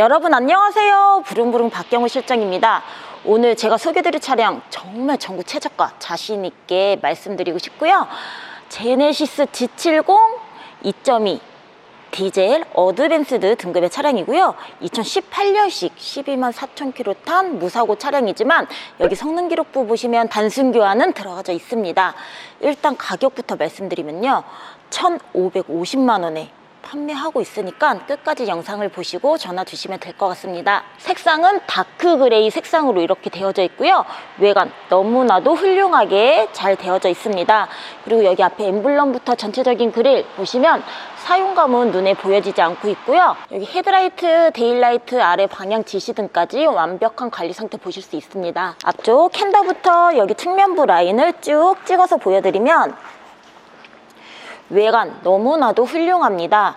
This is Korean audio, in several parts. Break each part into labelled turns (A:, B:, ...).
A: 여러분 안녕하세요. 부릉부릉 박경호 실장입니다. 오늘 제가 소개드릴 차량 정말 전국 최저가 자신 있게 말씀드리고 싶고요. 제네시스 G70 2.2 디젤 어드밴스드 등급의 차량이고요. 2018년식 12만 4천 킬로 탄 무사고 차량이지만 여기 성능 기록부 보시면 단순 교환은 들어가져 있습니다. 일단 가격부터 말씀드리면요. 1,550만 원에 판매하고 있으니까 끝까지 영상을 보시고 전화 주시면 될 것 같습니다. 색상은 다크 그레이 색상으로 이렇게 되어져 있고요. 외관 너무나도 훌륭하게 잘 되어져 있습니다. 그리고 여기 앞에 엠블럼부터 전체적인 그릴 보시면 사용감은 눈에 보여지지 않고 있고요. 여기 헤드라이트, 데일라이트, 아래 방향 지시 등까지 완벽한 관리 상태 보실 수 있습니다. 앞쪽 캔더부터 여기 측면부 라인을 쭉 찍어서 보여드리면 외관 너무나도 훌륭합니다.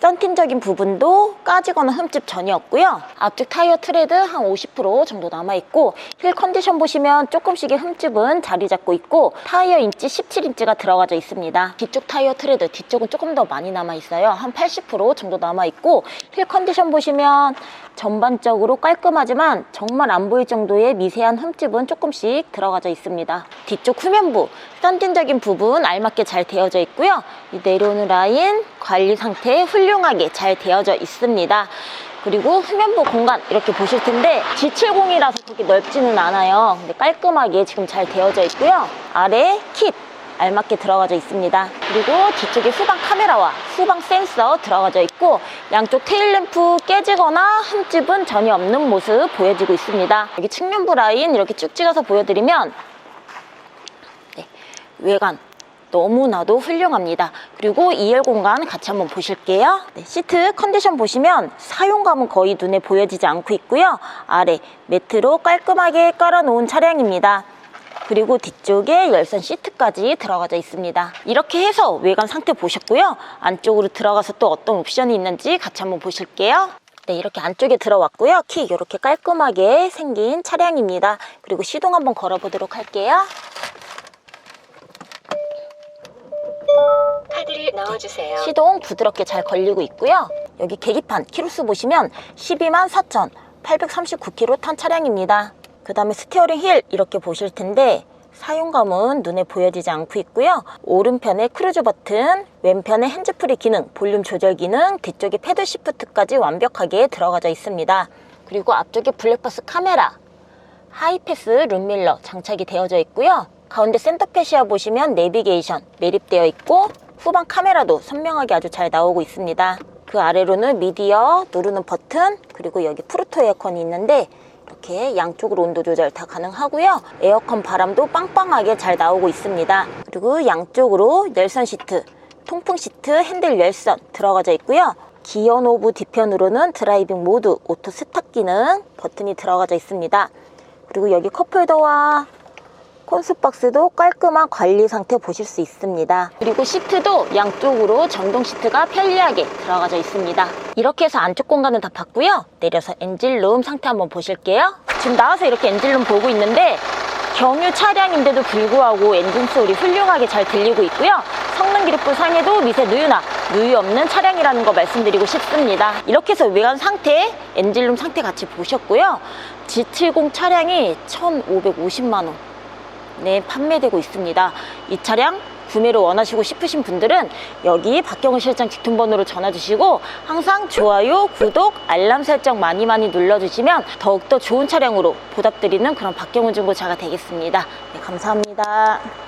A: 썬팅적인 부분도 까지거나 흠집 전혀 없고요. 앞쪽 타이어 트레드 한 50% 정도 남아있고 힐 컨디션 보시면 조금씩의 흠집은 자리 잡고 있고 타이어 인치 17인치가 들어가져 있습니다. 뒤쪽 타이어 트레드 뒤쪽은 조금 더 많이 남아있어요. 한 80% 정도 남아있고 힐 컨디션 보시면 전반적으로 깔끔하지만 정말 안 보일 정도의 미세한 흠집은 조금씩 들어가져 있습니다. 뒤쪽 후면부 썬팅적인 부분 알맞게 잘 되어져 있고요. 이 내려오는 라인 관리 상태 훌륭 하게 잘 되어져 있습니다. 그리고 후면부 공간 이렇게 보실 텐데 G70이라서 그렇게 넓지는 않아요. 근데 깔끔하게 지금 잘 되어져 있고요. 아래 킷 알맞게 들어가져 있습니다. 그리고 뒤쪽에 후방 카메라와 후방 센서 들어가져 있고 양쪽 테일램프 깨지거나 흠집은 전혀 없는 모습 보여지고 있습니다. 여기 측면부 라인 이렇게 쭉 찍어서 보여드리면 네, 외관 너무나도 훌륭합니다. 그리고 2열 공간 같이 한번 보실게요. 네, 시트 컨디션 보시면 사용감은 거의 눈에 보여지지 않고 있고요. 아래 매트로 깔끔하게 깔아놓은 차량입니다. 그리고 뒤쪽에 열선 시트까지 들어가져 있습니다. 이렇게 해서 외관 상태 보셨고요. 안쪽으로 들어가서 또 어떤 옵션이 있는지 같이 한번 보실게요. 네, 이렇게 안쪽에 들어왔고요. 키 이렇게 깔끔하게 생긴 차량입니다. 그리고 시동 한번 걸어보도록 할게요.
B: 넣어주세요.
A: 시동 부드럽게 잘 걸리고 있고요. 여기 계기판 키로수 보시면 12만 4,839km 탄 차량입니다. 그 다음에 스티어링 힐 이렇게 보실 텐데 사용감은 눈에 보여지지 않고 있고요. 오른편에 크루즈 버튼, 왼편에 핸즈프리 기능, 볼륨 조절 기능, 뒤쪽에 패드 시프트까지 완벽하게 들어가져 있습니다. 그리고 앞쪽에 블랙박스 카메라, 하이패스 룸밀러 장착이 되어져 있고요. 가운데 센터페시아 보시면 내비게이션 매립되어 있고 후방 카메라도 선명하게 아주 잘 나오고 있습니다. 그 아래로는 미디어 누르는 버튼 그리고 여기 프루토 에어컨이 있는데 이렇게 양쪽으로 온도 조절 다 가능하고요. 에어컨 바람도 빵빵하게 잘 나오고 있습니다. 그리고 양쪽으로 열선 시트, 통풍 시트, 핸들 열선 들어가져 있고요. 기어 노브 뒤편으로는 드라이빙 모드, 오토 스탑 기능 버튼이 들어가져 있습니다. 그리고 여기 컵홀더와 콘스박스도 깔끔한 관리 상태 보실 수 있습니다. 그리고 시트도 양쪽으로 전동 시트가 편리하게 들어가져 있습니다. 이렇게 해서 안쪽 공간은 다 봤고요. 내려서 엔진룸 상태 한번 보실게요. 지금 나와서 이렇게 엔진룸 보고 있는데 경유 차량인데도 불구하고 엔진 소리 훌륭하게 잘 들리고 있고요. 성능 기록부 상에도 미세 누유나 누유 없는 차량이라는 거 말씀드리고 싶습니다. 이렇게 해서 외관 상태, 엔진룸 상태 같이 보셨고요. G70 차량이 1,550만 원. 네, 판매되고 있습니다. 이 차량 구매를 원하시고 싶으신 분들은 여기 박경훈 실장 직통번호로 전화 주시고 항상 좋아요, 구독, 알람 설정 많이 많이 눌러주시면 더욱더 좋은 차량으로 보답드리는 그런 박경훈 중고차가 되겠습니다. 네, 감사합니다.